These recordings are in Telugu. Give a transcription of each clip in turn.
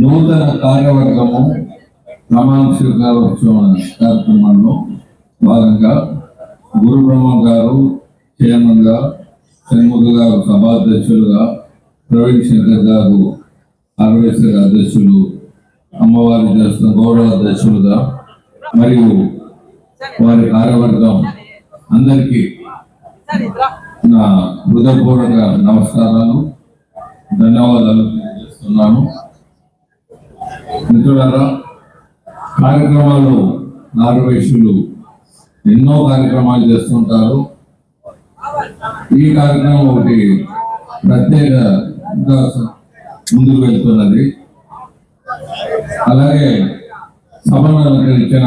నూతన కార్యవర్గము ప్రమాణ స్వీకారోత్సవం కార్యక్రమంలో భాగంగా గురు బ్రహ్మ గారు చైర్మన్గా షణ్ముఖ గారు సభాధ్యక్షులుగా ప్రవీణ్ శంకర్ గారు ఆర్వేశ్వర అధ్యక్షులు అమ్మవారి చేస్తున్న గౌరవ అధ్యక్షులుగా మరియు వారి కార్యవర్గం అందరికీ నా హృదయపూర్వక నమస్కారాలు ధన్యవాదాలు తెలియజేస్తున్నాను. మిత్రులారా కార్యక్రమాలు నారువేషులు ఎన్నో కార్యక్రమాలు చేస్తుంటారు. ఈ కార్యక్రమం ఒకటి ప్రత్యేకంగా ముందుకు వెళ్తున్నది. అలాగే సభను అలంకరించిన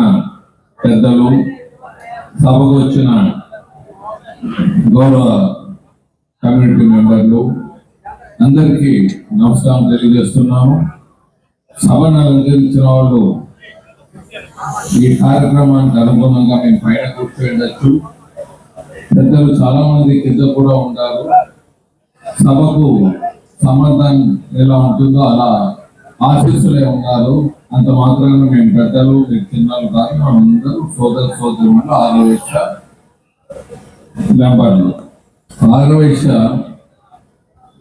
పెద్దలు సభకు వచ్చిన గౌరవ కమ్యూనిటీ మెంబర్లు అందరికీ నమస్కారం తెలియజేస్తున్నాము. సభను అలంకరించిన వాళ్ళు ఈ కార్యక్రమానికి అనుగుణంగా మేము పైన కూర్చోండొచ్చు పెద్దలు చాలా మంది కింద కూడా ఉంటారు సభకు సంబంధం ఎలా ఉంటుందో అలా ఆశీస్సులే ఉన్నారు. అంత మాత్రాన మేము పెద్దలు మీరు చిన్నలు కాదు మనందరూ అందరూ సోదర సోదరులు ఆరోగ్య మెంబర్లు. ఆరోగ్య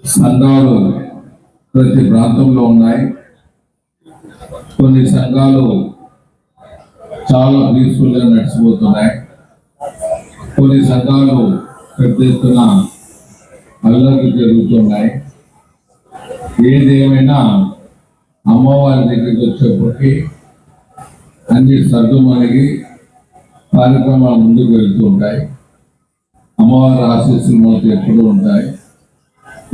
సంఘాలు ప్రతి ప్రాంతంలో ఉన్నాయి. కొన్ని సంఘాలు చాలా పీస్ఫుల్గా నడిచిపోతున్నాయి. కొన్ని సంఘాలు పెద్ద ఎత్తున అల్లరి జరుగుతున్నాయి. ఏదేమైనా అమ్మవారి దగ్గరికి వచ్చేప్పటికి అన్ని సర్దుమణిగి కార్యక్రమాలు ముందుకు వెళ్తూ ఉంటాయి. అమ్మవారి ఆశీస్సులు మనకు ఎప్పుడూ ఉంటాయి.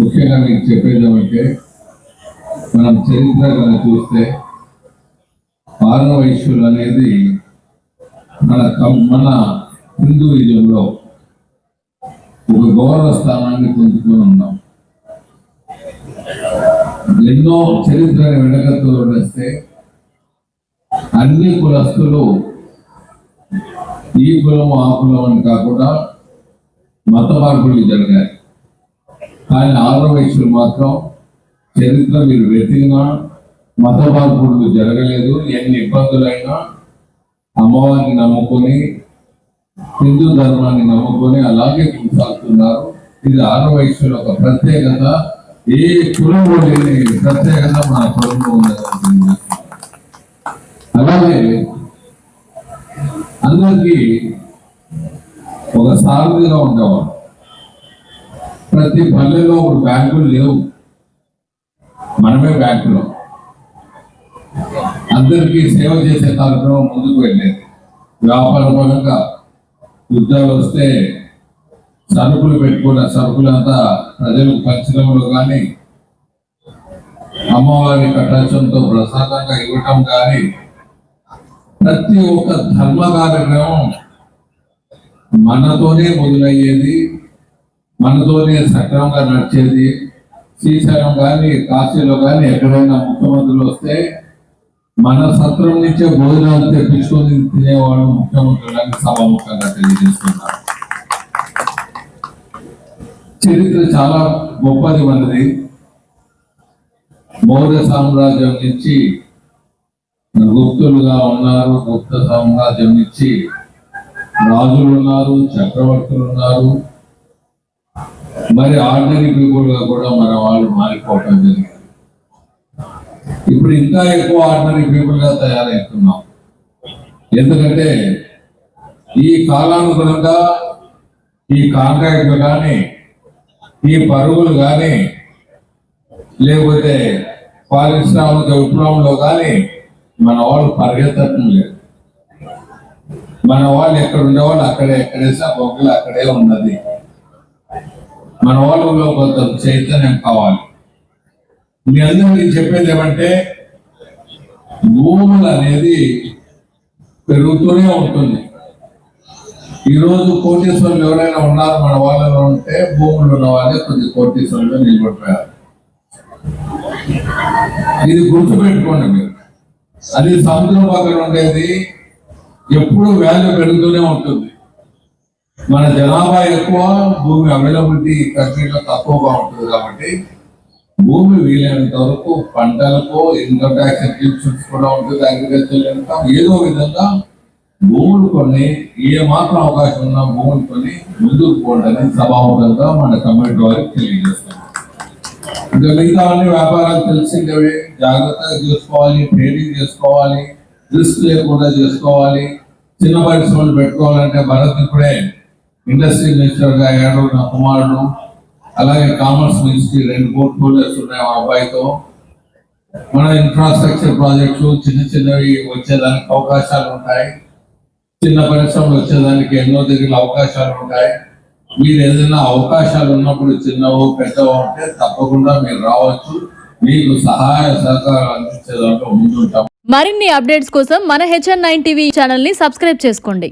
ముఖ్యంగా మీకు చెప్పేది ఏమంటే మనం చరిత్ర చూస్తే చూస్తే పార్వైశ్యులు అనేది మన మన హిందూయిజంలో ఒక గౌరవ స్థానాన్ని పొందుకొని ఉన్నాం. ఎన్నో చరిత్ర వెనకతో వేస్తే అన్ని కులస్తులు ఈ కులం ఆ కులం అని కాకుండా మత మార్పులు జరిగాయి. కానీ ఆరో వయసులు మాత్రం చరిత్ర మీరు వెతికినా మత మార్పులు జరగలేదు. ఎన్ని ఇబ్బందులైనా అమ్మవారిని నమ్ముకొని హిందూ ధర్మాన్ని నమ్ముకొని అలాగే కొనసాగుతున్నారు. ఇది ఆరో వయసులో ఒక ప్రత్యేకత. ఏ కులంలో లేని ప్రత్యేకత మన కులంలో ఉందని అలాగే అందరికీ ఒక సారథిగా ఉండేవారు. ప్రతి పల్లెలో ఒక బ్యాంకులు లేవు. మనమే బ్యాంకులో. అందరికీ సేవ చేసే కార్యక్రమం ముందుకు వెళ్ళేది. వ్యాపార పరంగా యుద్ధాలు వస్తే సరుకులు పెట్టుకున్న సరుకులంతా ప్రజలకు పంచడంలో కానీ అమ్మవారి కటాక్షంతో ప్రసాదంగా ఇవ్వటం కానీ ప్రతి ఒక్క ధర్మ కార్యక్రమం మనతోనే మొదలయ్యేది మనతోనే సక్రమంగా నడిచేది. శ్రీశైలం కానీ కాశీలో కానీ ఎక్కడైనా ముఖ్యమంత్రులు వస్తే మన సత్రం నుంచే భోజనాలు తెప్పించుకొని తినేవాడు ముఖ్యమంత్రి సభాముఖంగా తెలియజేస్తున్నారు. చరిత్ర చాలా గొప్పది మనది. మౌర్య సామ్రాజ్యం నుంచి గుప్తులుగా ఉన్నారు. గుప్త సామ్రాజ్యం నుంచి రాజులు ఉన్నారు చక్రవర్తులు ఉన్నారు. మరి ఆర్డినరీ పీపుల్గా కూడా మన వాళ్ళు మారిపోవటం జరిగింది. ఇప్పుడు ఇంకా ఎక్కువ ఆర్డినరీ పీపుల్గా తయారవుతున్నాం ఎందుకంటే ఈ కాలానుగుణంగా ఈ కాంట్రాక్ట్లు కానీ ఈ పరుగులు కానీ లేకపోతే పారిశ్రామిక విప్లవంలో కానీ మన వాళ్ళు పరిగెత్తటం లేదు. మన వాళ్ళు ఎక్కడ ఉండేవాళ్ళు అక్కడే ఎక్కడేసా బొగ్గులు అక్కడే ఉన్నది. మన వాళ్ళు కొంత చైతన్యం కావాలి. మీ అందరూ నేను చెప్పేది ఏమంటే భూములు అనేది పెరుగుతూనే ఉంటుంది. ఈరోజు కోటీశ్వరులు ఎవరైనా ఉన్నారు మన వాళ్ళలో ఉంటే భూములు ఉన్న వాళ్ళే కొద్ది కోటీశ్వరులు నిలబడిపోయారు. ఇది గుర్తుపెట్టుకోండి మీరు. అది సముద్రం పక్కన ఉండేది ఎప్పుడు వాల్యూ పెరుగుతూనే ఉంటుంది. మన జనాభా ఎక్కువ భూమి అవైలబిలిటీ కంట్రీలో తక్కువగా ఉంటుంది కాబట్టి భూమి వీలైనంత వరకు పంటలకు ఇన్కమ్ ట్యాక్స్ ఎగ్జిబిషన్స్ కూడా ఉంటుంది అగ్రికల్చర్ ఇన్కమ్ ఏదో విధంగా భూములు కొని ఏ మాత్రం అవకాశం ఉన్న భూములు కొని ముందుకు పోవడానికి సభాముఖంగా మన కమిటీ వారికి తెలియజేస్తాం ఇంకా మిగతా అన్ని వ్యాపారాలు తెలిసిందేవే. జాగ్రత్తగా చూసుకోవాలి ట్రేడింగ్ చేసుకోవాలి రిస్క్ లేకుండా చేసుకోవాలి. చిన్న పరిశ్రమలు పెట్టుకోవాలంటే భరత్ ఇప్పుడే. ఇండస్ట్రీ మినిస్టర్గా ఏడవ అయ్యాడు నా కుమారుడు. అలాగే కామర్స్ మినిస్ట్రీ రెండు పోర్ట్ఫోలియోస్ ఉన్నాయి మా అబ్బాయితో. మన ఇన్ఫ్రాస్ట్రక్చర్ ప్రాజెక్టులు చిన్న చిన్నవి వచ్చేదానికి అవకాశాలు ఉంటాయి. చిన్న పరిశ్రమలు వచ్చేదానికి ఎన్నో దగ్గర అవకాశాలు ఉంటాయి. మీరు ఏదైనా అవకాశాలు ఉన్నప్పుడు చిన్నవో పెద్దవో ఉంటే తప్పకుండా మీరు రావచ్చు. మీకు సహాయ సహకారాలు అందించే దాంట్లో ముందుంటాం. మరిన్ని అప్డేట్స్ కోసం మన హెచ్ఎన్ నైన్ టీవీ ఛానల్ని సబ్స్క్రైబ్ చేసుకోండి.